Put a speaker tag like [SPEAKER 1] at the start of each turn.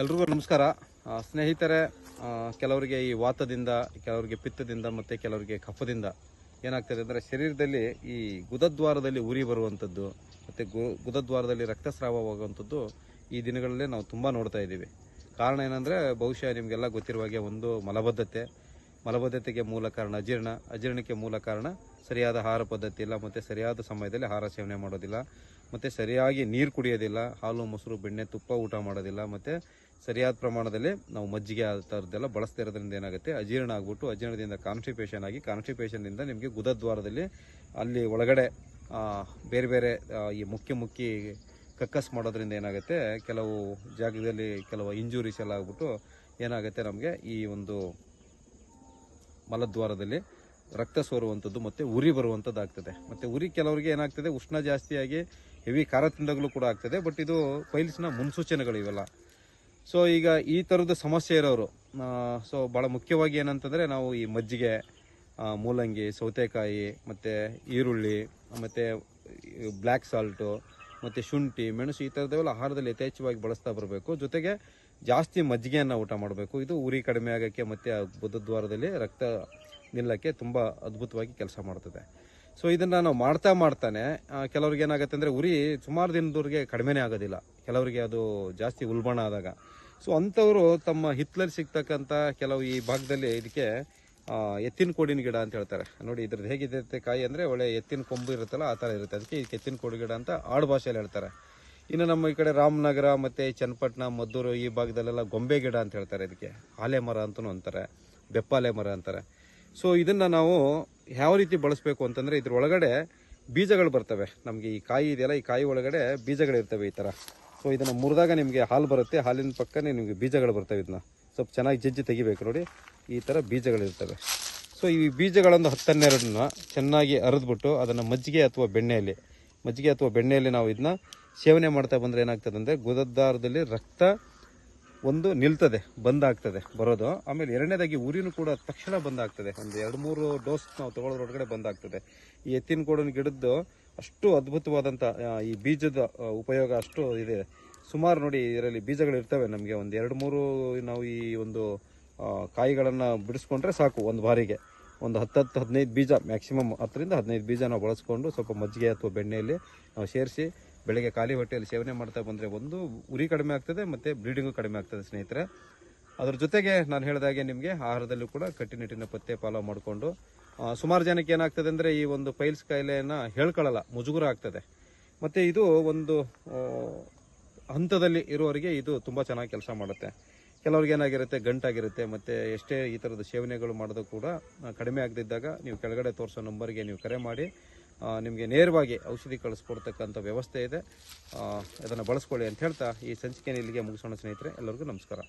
[SPEAKER 1] ಎಲ್ರಿಗೂ ನಮಸ್ಕಾರ. ಸ್ನೇಹಿತರೆ ಕೆಲವರಿಗೆ ಈ ವಾತದಿಂದ, ಕೆಲವರಿಗೆ ಪಿತ್ತದಿಂದ ಮತ್ತು ಕೆಲವರಿಗೆ ಕಫದಿಂದ ಏನಾಗ್ತದೆ ಅಂದರೆ ಶರೀರದಲ್ಲಿ ಈ ಗುದದ್ವಾರದಲ್ಲಿ ಉರಿ ಬರುವಂಥದ್ದು ಮತ್ತು ಗು, ಗುದದ್ವಾರದಲ್ಲಿ ರಕ್ತಸ್ರಾವವಾಗುವಂಥದ್ದು ಈ ದಿನಗಳಲ್ಲೇ ನಾವು ತುಂಬ ನೋಡ್ತಾ ಇದ್ದೀವಿ. ಕಾರಣ ಏನಂದರೆ ಬಹುಶಃ ನಿಮಗೆಲ್ಲ ಗೊತ್ತಿರುವ ಹಾಗೆ ಒಂದು ಮಲಬದ್ಧತೆ. ಮಲಬದ್ಧತೆಗೆ ಮೂಲ ಕಾರಣ ಅಜೀರ್ಣ. ಅಜೀರ್ಣಕ್ಕೆ ಮೂಲ ಕಾರಣ ಸರಿಯಾದ ಆಹಾರ ಪದ್ಧತಿ ಇಲ್ಲ, ಮತ್ತು ಸರಿಯಾದ ಸಮಯದಲ್ಲಿ ಆಹಾರ ಸೇವನೆ ಮಾಡೋದಿಲ್ಲ, ಮತ್ತು ಸರಿಯಾಗಿ ನೀರು ಕುಡಿಯೋದಿಲ್ಲ, ಹಾಲು, ಮೊಸರು, ಬೆಣ್ಣೆ, ತುಪ್ಪ ಊಟ ಮಾಡೋದಿಲ್ಲ, ಮತ್ತು ಸರಿಯಾದ ಪ್ರಮಾಣದಲ್ಲಿ ನಾವು ಮಜ್ಜಿಗೆ ಆ ಥರದ್ದೆಲ್ಲ ಬಳಸ್ತಾ ಇರೋದ್ರಿಂದ ಏನಾಗುತ್ತೆ? ಅಜೀರ್ಣ ಆಗ್ಬಿಟ್ಟು ಅಜೀರ್ಣದಿಂದ ಕಾನ್ಸ್ಟಿಪೇಷನ್ ಆಗಿ ಕಾನ್ಸ್ಟಿಪೇಷನ್ನಿಂದ ನಿಮಗೆ ಗುದದ್ವಾರದಲ್ಲಿ ಅಲ್ಲಿ ಒಳಗಡೆ ಬೇರೆ ಬೇರೆ ಈ ಮುಖ್ಯ ಮುಖ್ಯ ಕಕ್ಕಸ್ ಮಾಡೋದ್ರಿಂದ ಏನಾಗುತ್ತೆ? ಕೆಲವು ಜಾಗದಲ್ಲಿ ಕೆಲವು ಇಂಜುರೀಸ್ ಎಲ್ಲ ಆಗ್ಬಿಟ್ಟು ಏನಾಗುತ್ತೆ ನಮಗೆ? ಈ ಒಂದು ಮಲದ್ವಾರದಲ್ಲಿ ರಕ್ತ ಸೋರುವಂಥದ್ದು ಮತ್ತು ಉರಿ ಬರುವಂಥದ್ದು ಆಗ್ತದೆ ಮತ್ತು ಉರಿ ಕೆಲವರಿಗೆ ಏನಾಗ್ತದೆ? ಉಷ್ಣ ಜಾಸ್ತಿಯಾಗಿ ಹೆವಿ ಖಾರ ತಿಂದಾಗಲೂ ಕೂಡ ಆಗ್ತದೆ. ಬಟ್ ಇದು ಫೈಲ್ಸ್ನ ಮುನ್ಸೂಚನೆಗಳು ಇವೆಲ್ಲ. ಸೊ ಈಗ ಈ ಥರದ ಸಮಸ್ಯೆ ಇರೋರು ಸೊ ಭಾಳ ಮುಖ್ಯವಾಗಿ ಏನಂತಂದರೆ ನಾವು ಈ ಮಜ್ಜಿಗೆ ಮೂಲಂಗಿ, ಸೌತೆಕಾಯಿ, ಮತ್ತು ಈರುಳ್ಳಿ, ಮತ್ತು ಬ್ಲ್ಯಾಕ್ ಸಾಲ್ಟು, ಮತ್ತು ಶುಂಠಿ, ಮೆಣಸು ಈ ಥರದವೆಲ್ಲ ಆಹಾರದಲ್ಲಿ ಯಥೇಚ್ಛವಾಗಿ ಬಳಸ್ತಾ ಬರಬೇಕು. ಜೊತೆಗೆ ಜಾಸ್ತಿ ಮಜ್ಜಿಗೆಯನ್ನು ಊಟ ಮಾಡಬೇಕು. ಇದು ಉರಿ ಕಡಿಮೆ ಆಗೋಕ್ಕೆ ಮತ್ತು ಬುದ್ಧದ್ವಾರದಲ್ಲಿ ರಕ್ತ ನಿಲ್ಲಕ್ಕೆ ತುಂಬ ಅದ್ಭುತವಾಗಿ ಕೆಲಸ ಮಾಡ್ತದೆ. ಸೊ ಇದನ್ನು ನಾವು ಮಾಡ್ತಾ ಮಾಡ್ತಾನೆ ಕೆಲವ್ರಿಗೆ ಏನಾಗುತ್ತೆ ಅಂದರೆ ಉರಿ ಸುಮಾರು ದಿನದವರೆಗೆ ಕಡಿಮೆನೇ ಆಗೋದಿಲ್ಲ. ಕೆಲವರಿಗೆ ಅದು ಜಾಸ್ತಿ ಉಲ್ಬಣ ಆದಾಗ. ಸೊ ಅಂಥವರು ತಮ್ಮ ಹಿತ್ತಲಲ್ಲಿ ಸಿಗ್ತಕ್ಕಂಥ ಕೆಲವು ಈ ಭಾಗದಲ್ಲಿ ಇದಕ್ಕೆ ಎತ್ತಿನ ಕೋಡಿನ ಗಿಡ ಅಂತ ಹೇಳ್ತಾರೆ. ನೋಡಿ, ಇದ್ರದ್ದು ಹೇಗಿದೆ ಕಾಯಿ ಅಂದರೆ ಒಳ್ಳೆ ಎತ್ತಿನ ಕೊಂಬು ಇರುತ್ತಲ್ಲ, ಆ ಥರ ಇರುತ್ತೆ. ಅದಕ್ಕೆ ಇದಕ್ಕೆ ಎತ್ತಿನ ಕೋಡಿ ಗಿಡ ಅಂತ ಆಡು ಭಾಷೆಯಲ್ಲಿ ಹೇಳ್ತಾರೆ. ಇನ್ನು ನಮ್ಮ ಈ ಕಡೆ ರಾಮನಗರ ಮತ್ತು ಚನ್ನಪಟ್ಟಣ, ಮದ್ದೂರು ಈ ಭಾಗದಲ್ಲೆಲ್ಲ ಗೊಂಬೆ ಗಿಡ ಅಂತ ಹೇಳ್ತಾರೆ ಇದಕ್ಕೆ. ಆಲೆ ಮರ ಅಂತಲೂ ಅಂತಾರೆ, ಬೆಪ್ಪಾಲೆ ಮರ ಅಂತಾರೆ. ಸೊ ಇದನ್ನು ನಾವು ಯಾವ ರೀತಿ ಬಳಸಬೇಕು ಅಂತಂದರೆ ಇದ್ರ ಒಳಗಡೆ ಬೀಜಗಳು ಬರ್ತವೆ. ನಮಗೆ ಈ ಕಾಯಿ ಇದೆಯಲ್ಲ, ಈ ಕಾಯಿ ಒಳಗಡೆ ಬೀಜಗಳಿರ್ತವೆ ಈ ಥರ. ಸೊ ಇದನ್ನು ಮುರಿದಾಗ ನಿಮಗೆ ಹಾಲು ಬರುತ್ತೆ, ಹಾಲಿನ ಪಕ್ಕನೇ ನಿಮಗೆ ಬೀಜಗಳು ಬರ್ತವೆ ಇದನ್ನ. ಸ್ವಲ್ಪ ಚೆನ್ನಾಗಿ ಜಜ್ಜಿ ತೆಗಿಬೇಕು ನೋಡಿ. ಈ ಥರ ಬೀಜಗಳಿರ್ತವೆ. ಸೊ ಈ ಬೀಜಗಳೊಂದು ಹತ್ತನ್ನೆರಡನ್ನ ಚೆನ್ನಾಗಿ ಅರೆದ್ಬಿಟ್ಟು ಅದನ್ನು ಮಜ್ಜಿಗೆ ಅಥವಾ ಬೆಣ್ಣೆಯಲ್ಲಿ, ಮಜ್ಜಿಗೆ ಅಥವಾ ಬೆಣ್ಣೆಯಲ್ಲಿ ನಾವು ಇದನ್ನ ಸೇವನೆ ಮಾಡ್ತಾ ಬಂದರೆ ಏನಾಗ್ತದೆ ಅಂದರೆ ಗುದದ್ದಾರದಲ್ಲಿ ರಕ್ತ ಒಂದು ನಿಲ್ತದೆ, ಬಂದಾಗ್ತದೆ ಬರೋದು. ಆಮೇಲೆ ಎರಡನೇದಾಗಿ ಉರಿನೂ ಕೂಡ ತಕ್ಷಣ ಬಂದಾಗ್ತದೆ. ಒಂದು ಎರಡು ಮೂರು ಡೋಸ್ ನಾವು ತಗೊಳ್ಳೋದ್ರೊಳಗಡೆ ಬಂದಾಗ್ತದೆ. ಈ ಎತ್ತಿನ ಕೂಡ ಗಿಡದ್ದು ಅಷ್ಟು ಅದ್ಭುತವಾದಂಥ ಈ ಬೀಜದ ಉಪಯೋಗ ಅಷ್ಟು ಇದೆ. ಸುಮಾರು ನೋಡಿ ಇದರಲ್ಲಿ ಬೀಜಗಳು ಇರ್ತವೆ ನಮಗೆ. ಒಂದು ಎರಡು ಮೂರು ನಾವು ಈ ಒಂದು ಕಾಯಿಗಳನ್ನು ಬಿಡಿಸ್ಕೊಂಡ್ರೆ ಸಾಕು ಒಂದು ಬಾರಿಗೆ. ಒಂದು ಹತ್ತತ್ತು ಹದಿನೈದು ಬೀಜ ಮ್ಯಾಕ್ಸಿಮಮ್ ಹತ್ತರಿಂದ ಹದಿನೈದು ಬೀಜ ನಾವು ಬಳಸ್ಕೊಂಡು ಸ್ವಲ್ಪ ಮಜ್ಜಿಗೆ ಅಥವಾ ಬೆಣ್ಣೆಯಲ್ಲಿ ನಾವು ಸೇರಿಸಿ ಬೆಳಗ್ಗೆ ಖಾಲಿ ಹೊಟ್ಟೆಯಲ್ಲಿ ಸೇವನೆ ಮಾಡ್ತಾ ಬಂದರೆ ಒಂದು ಉರಿ ಕಡಿಮೆ ಆಗ್ತದೆ ಮತ್ತು ಬ್ಲೀಡಿಂಗು ಕಡಿಮೆ ಆಗ್ತದೆ ಸ್ನೇಹಿತರೆ. ಅದ್ರ ಜೊತೆಗೆ ನಾನು ಹೇಳಿದಾಗೆ ನಿಮಗೆ ಆಹಾರದಲ್ಲೂ ಕೂಡ ಕಟ್ಟಿನಿಟ್ಟಿನ ಪತ್ತೆ ಫಾಲೋ ಮಾಡಿಕೊಂಡು ಸುಮಾರು ಜನಕ್ಕೆ ಏನಾಗ್ತದೆ ಅಂದರೆ ಈ ಒಂದು ಫೈಲ್ಸ್ ಕಾಯಿಲೆಯನ್ನು ಹೇಳ್ಕೊಳ್ಳಲ್ಲ, ಮುಜುಗುರ ಆಗ್ತದೆ. ಮತ್ತು ಇದು ಒಂದು ಹಂತದಲ್ಲಿ ಇರುವವರಿಗೆ ಇದು ತುಂಬ ಚೆನ್ನಾಗಿ ಕೆಲಸ ಮಾಡುತ್ತೆ. ಕೆಲವ್ರಿಗೆ ಏನಾಗಿರುತ್ತೆ, ಗಂಟಾಗಿರುತ್ತೆ, ಮತ್ತು ಎಷ್ಟೇ ಈ ಥರದ ಸೇವನೆಗಳು ಮಾಡೋದು ಕೂಡ ಕಡಿಮೆ ಆಗದಿದ್ದಾಗ ನೀವು ಕೆಳಗಡೆ ತೋರಿಸೋ ನಂಬರ್ಗೆ ನೀವು ಕರೆ ಮಾಡಿ ನಿಮಗೆ ನೇರವಾಗಿ ಔಷಧಿ ಕಳಿಸ್ಕೊಡ್ತಕ್ಕಂಥ ವ್ಯವಸ್ಥೆ ಇದೆ. ಅದನ್ನು ಬಳಸ್ಕೊಳ್ಳಿ ಅಂತ ಹೇಳ್ತಾ ಈ ಸಂಚಿಕೆ ಇಲ್ಲಿಗೆ ಮುಗಿಸೋಣ ಸ್ನೇಹಿತರೆ, ಎಲ್ಲರಿಗೂ ನಮಸ್ಕಾರ.